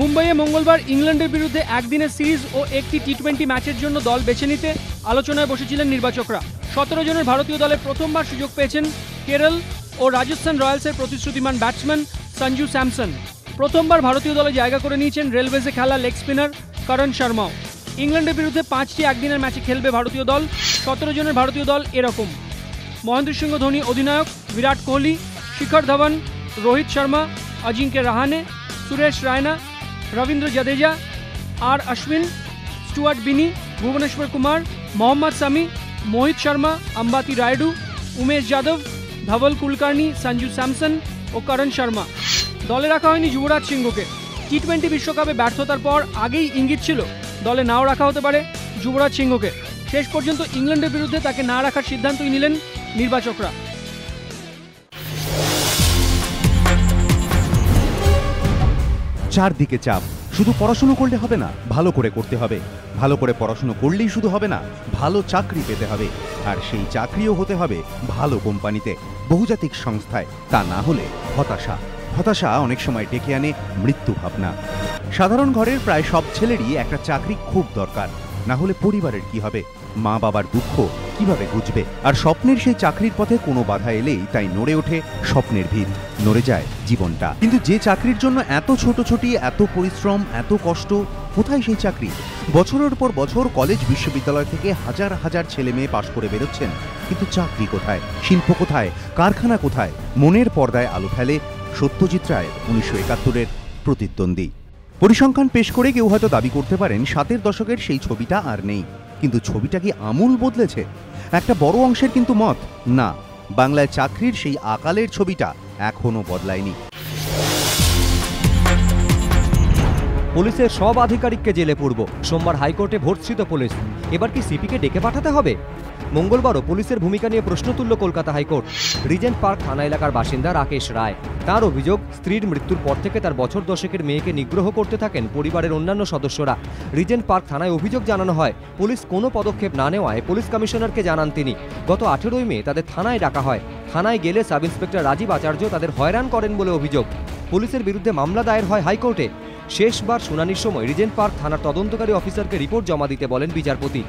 মুম্বাইয়ে মঙ্গলবার ইংল্যান্ডের বিরুদ্ধে একদিনের সিরিজ ও একটি টি টোয়েন্টি ম্যাচের জন্য দল বেছে নিতে আলোচনায় বসেছিলেন নির্বাচকরা। সতেরো জনের ভারতীয় দলে প্রথমবার সুযোগ পেয়েছেন কেরল ও রাজস্থান রয়্যালসের প্রতিশ্রুতিমান ব্যাটসম্যান সঞ্জু স্যামসন। প্রথমবার ভারতীয় দলে জায়গা করে নিয়েছেন রেলওয়েজে খেলা লেগ স্পিনার করণ শর্মাও। ইংল্যান্ডের বিরুদ্ধে পাঁচটি একদিনের ম্যাচে খেলবে ভারতীয় দল, সতেরো জনের ভারতীয় দল এরকম। মহেন্দ্র সিংহ ধোনি অধিনায়ক, বিরাট কোহলি, শিখর ধাওয়ান রোহিত শর্মা, অজিঙ্ক্য রাহানে, সুরেশ রায়না রবীন্দ্র জাদেজা, আর অশ্বিন স্টুয়ার্ট বিনি, ভুবনেশ্বর কুমার, মোহাম্মদ সামি, মোহিত শর্মা, আম্বাতি রায়ডু, উমেশ যাদব, ধবল কুলকার্নি, সঞ্জু স্যামসন ও করণ শর্মা। দলে রাখা হয়নি যুবরাজ সিংহকে। টি টোয়েন্টি বিশ্বকাপে ব্যর্থতার পর আগেই ইঙ্গিত ছিল, দলে নাও রাখা হতে পারে যুবরাজ সিংহকে। শেষ পর্যন্ত ইংল্যান্ডের বিরুদ্ধে তাকে না রাখার সিদ্ধান্তই নিলেন নির্বাচকরা। চারদিকে চাপ। শুধু পড়াশুনো করলে হবে না, ভালো করে করতে হবে। ভালো করে পড়াশুনো করলেই শুধু হবে না, ভালো চাকরি পেতে হবে। আর সেই চাকরিও হতে হবে ভালো কোম্পানিতে, বহুজাতিক সংস্থায়, তা না হলে হতাশা। হতাশা অনেক সময় ডেকে আনে মৃত্যু ভাবনা। সাধারণ ঘরের প্রায় সব ছেলেরই একটা চাকরি খুব দরকার। না হলে পরিবারের কি হবে? মা বাবার দুঃখ কীভাবে বুঝবে আর স্বপ্নের সেই চাকরির পথে কোনো বাধা এলেই তাই নড়ে ওঠে স্বপ্নের ভিত। নড়ে যায় জীবনটা। কিন্তু যে চাকরির জন্য এত ছোট ছোটি, এত পরিশ্রম, এত কষ্ট, কোথায় সেই চাকরি? বছরের পর বছর কলেজ বিশ্ববিদ্যালয় থেকে হাজার হাজার ছেলে মেয়ে পাশ করে বেরোচ্ছেন। কিন্তু চাকরি কোথায়? শিল্প কোথায়? কারখানা কোথায়? মনের পর্দায় আলো ফেলে সত্যজিৎ রায় উনিশশো একাত্তরের প্রতিদ্বন্দ্বী। পরিসংখ্যান পেশ করে কেউ হয়তো দাবি করতে পারেন, সাতের দশকের সেই ছবিটা আর নেই। কিন্তু ছবিটা কি আমূল বদলেছে? একটা বড় অংশের কিন্তু মত। না, বাংলায় চাকরির সেই আকালের ছবিটা এখনও বদলায়নি। পুলিশের সব আধিকারিককে জেলে পড়ব সোমবার হাইকোর্টে ভর্ৎসিত পুলিশ। এবার কি সিপিকে ডেকে পাঠাতে হবে? মঙ্গলবারও পুলিশের ভূমিকা নিয়ে প্রশ্ন তুলল কলকাতা হাইকোর্ট। রিজেন্ট পার্ক থানা এলাকার বাসিন্দা রাকেশ রায়। তার অভিযোগ, স্ত্রীর মৃত্যুর পর থেকে তার বছর দশেকের মেয়েকে নিগ্রহ করতে থাকেন পরিবারের অন্যান্য সদস্যরা। রিজেন্ট পার্ক থানায় অভিযোগ জানানো হয়, পুলিশ কোনো পদক্ষেপ না নেওয়ায় পুলিশ কমিশনারকে জানান তিনি। গত আঠেরোই মে তাদের থানায় ডাকা হয়। থানায় গেলে সাব ইন্সপেক্টর রাজীব আচার্য তাদের হয়রান করেন বলে অভিযোগ। পুলিশের বিরুদ্ধে মামলা দায়ের হয় হাইকোর্টে। শেষবার শুনানির সময় রিজেন্ট পার্ক থানার তদন্তকারী অফিসারকে রিপোর্ট জমা দিতে বলেন বিচারপতি।